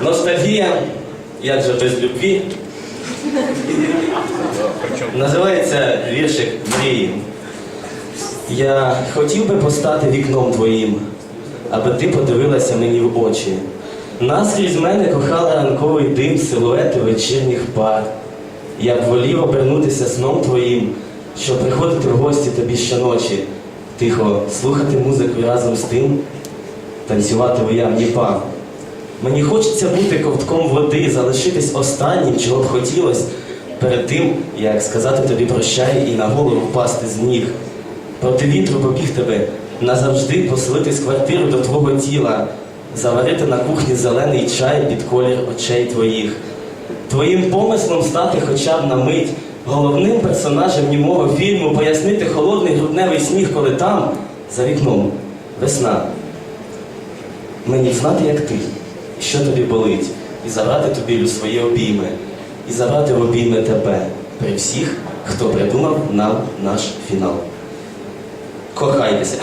Ностальгія, як же без любві. Називається віршик мрії. Я хотів би постати вікном твоїм, аби ти подивилася мені в очі. Наскрізь мене кохала ранковий дим, силуети вечірніх пар. Я б волів обернутися сном твоїм, щоб приходити в гості тобі щоночі, тихо слухати музику разом з тим, танцювати в уявні па. Мені хочеться бути ковтком води, залишитись останнім, чого б хотілося, перед тим, як сказати тобі прощай і на голову впасти з ніг. Проти вітру побіг тебе назавжди поселитись в квартиру до твого тіла, заварити на кухні зелений чай під колір очей твоїх. Твоїм помислом стати хоча б на мить, головним персонажем німого фільму, пояснити холодний грудневий сніг, коли там, за вікном, весна. Мені знати, як ти, що тобі болить, і забрати тобі свої обійми, і забрати в обійми тебе при всіх, хто придумав нам наш фінал. Кохайтеся.